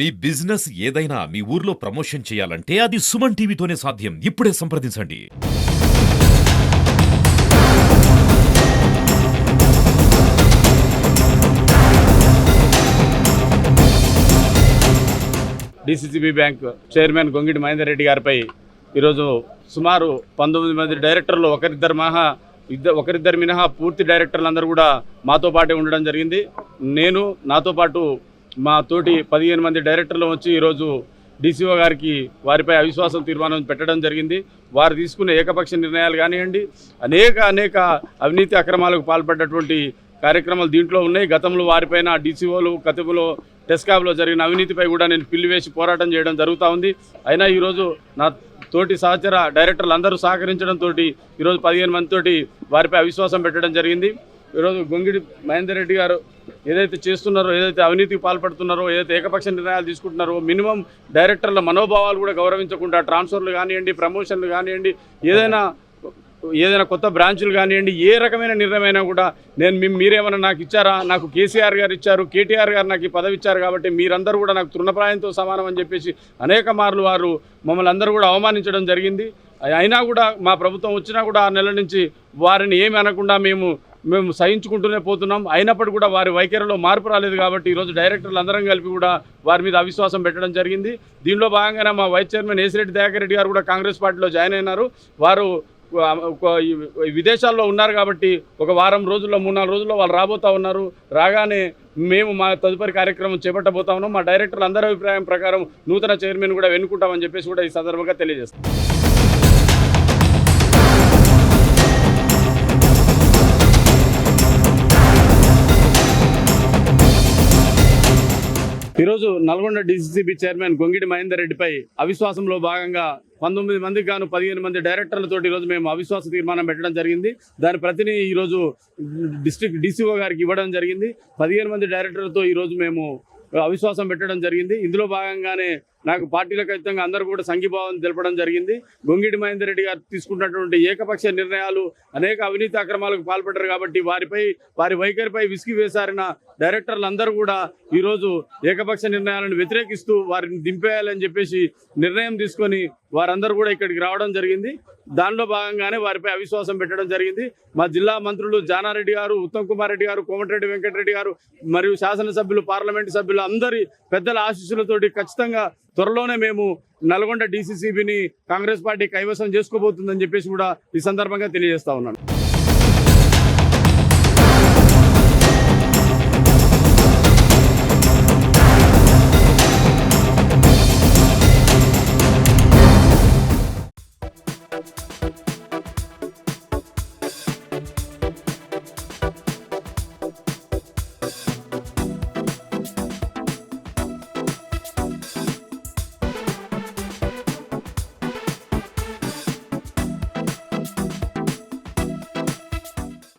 మీ business ఏదైనా మీ ఊర్లో promotion చేయాలంటే అది సుమన్ టీవీతోనే సాధ్యం. ఇప్పుడే సంప్రదించండి. D C C B bank chairman Gongidi Mahender Reddy గారిపై ఈరోజు సుమారు పంతొమ్మిది మంది డైరెక్టర్లు ఒకరిద్దరు మహా ఇద్దరు ఒకరిద్దరు మినహా పూర్తి డైరెక్టర్లు అందరూ కూడా మాతో పాటే ఉండడం జరిగింది. నేను నాతో పాటు మా తోటి పదిహేను మంది డైరెక్టర్లు వచ్చి ఈరోజు డీసీఓ గారికి వారిపై అవిశ్వాసం తీర్మానం పెట్టడం జరిగింది. వారు తీసుకున్న ఏకపక్ష నిర్ణయాలు కానివ్వండి అనేక అనేక అవినీతి అక్రమాలకు పాల్పడ్డటువంటి కార్యక్రమాలు దీంట్లో ఉన్నాయి. గతంలో వారిపైన డీసీఓలు గతంలో టెస్కాబ్లో జరిగిన అవినీతిపై కూడా నేను పిల్లివేసి పోరాటం చేయడం జరుగుతూ ఉంది. అయినా ఈరోజు నా తోటి సహచర డైరెక్టర్లు అందరూ సహకరించడంతో ఈరోజు పదిహేను మందితోటి వారిపై అవిశ్వాసం పెట్టడం జరిగింది. ఈరోజు గొంగిడి మహేందర్ రెడ్డి గారు ఏదైతే చేస్తున్నారో ఏదైతే అవినీతికి పాల్పడుతున్నారో ఏదైతే ఏకపక్ష నిర్ణయాలు తీసుకుంటున్నారో మినిమం డైరెక్టర్ల మనోభావాలు కూడా గౌరవించకుండా ట్రాన్స్ఫర్లు కానివ్వండి ప్రమోషన్లు కానివ్వండి ఏదైనా ఏదైనా కొత్త బ్రాంచులు కానివ్వండి ఏ రకమైన నిర్ణయమైనా కూడా నేను మేము మీరేమైనా నాకు ఇచ్చారా? నాకు కేసీఆర్ గారు ఇచ్చారు కేటీఆర్ గారు నాకు ఈ పదవి ఇచ్చారు కాబట్టి మీరందరూ కూడా నాకు తృణప్రాయంతో సమానం అని చెప్పేసి అనేక మార్లు వారు మమ్మల్ని అందరూ కూడా అవమానించడం జరిగింది. అయినా కూడా మా ప్రభుత్వం వచ్చినా కూడా ఆ నెల నుంచి వారిని ఏమి అనకుండా మేము మేము సహించుకుంటూనే పోతున్నాం. అయినప్పటికీ కూడా వారి వైఖరిలో మార్పు రాలేదు కాబట్టి ఈరోజు డైరెక్టర్లు అందరం కలిపి కూడా వారి మీద అవిశ్వాసం పెట్టడం జరిగింది. దీనిలో భాగంగానే మా వైస్ చైర్మన్ ఏసిరెడ్డి దయాకర్ రెడ్డి గారు కూడా కాంగ్రెస్ పార్టీలో జాయిన్ అయినారు. వారు విదేశాల్లో ఉన్నారు కాబట్టి ఒక వారం రోజుల్లో మూడు నాలుగు రోజుల్లో వాళ్ళు రాబోతా ఉన్నారు. రాగానే మేము మా తదుపరి కార్యక్రమం చేపట్టబోతా ఉన్నాం. మా డైరెక్టర్లు అందరి అభిప్రాయం ప్రకారం నూతన చైర్మన్ కూడా వెనుకుంటామని చెప్పేసి కూడా ఈ సందర్భంగా తెలియజేస్తాం ఈరోజు Nalgonda D C C B chairman Gongidi Mahender రెడ్డిపై అవిశ్వాసంలో భాగంగా పంతొమ్మిది మందికి గాను పదిహేను మంది డైరెక్టర్లతో ఈరోజు మేము అవిశ్వాస తీర్మానం పెట్టడం జరిగింది. దాని ప్రతిని ఈరోజు డిస్ట్రిక్ట్ డీసీఓ గారికి ఇవ్వడం జరిగింది. పదిహేను మంది డైరెక్టర్లతో ఈరోజు మేము అవిశ్వాసం పెట్టడం జరిగింది. ఇందులో భాగంగానే నాకు పార్టీలకు ఖచ్చితంగా అందరూ కూడా సంఘీభావం తెలపడం జరిగింది. గొంగిడి మహేందర్ రెడ్డి గారు తీసుకున్నటువంటి ఏకపక్ష నిర్ణయాలు అనేక అవినీతి అక్రమాలకు పాల్పడ్డారు కాబట్టి వారిపై వారి వైఖరిపై విసిగి వేశారిన డైరెక్టర్లు అందరూ కూడా ఈరోజు ఏకపక్ష నిర్ణయాలను వ్యతిరేకిస్తూ వారిని దింపేయాలని చెప్పేసి నిర్ణయం తీసుకొని వారందరూ కూడా ఇక్కడికి రావడం జరిగింది. దానిలో భాగంగానే వారిపై అవిశ్వాసం పెట్టడం జరిగింది. మా జిల్లా మంత్రులు జానారెడ్డి గారు ఉత్తమ్ కుమార్ రెడ్డి గారు కోమటిరెడ్డి వెంకటరెడ్డి గారు మరియు శాసనసభ్యులు పార్లమెంటు సభ్యులు అందరి పెద్దల ఆశీస్సులతోటి ఖచ్చితంగా త్వరలోనే మేము నల్గొండ డీసీసీబీని కాంగ్రెస్ పార్టీ కైవసం చేసుకోబోతుందని చెప్పేసి కూడా ఈ సందర్భంగా తెలియజేస్తా ఉన్నాను.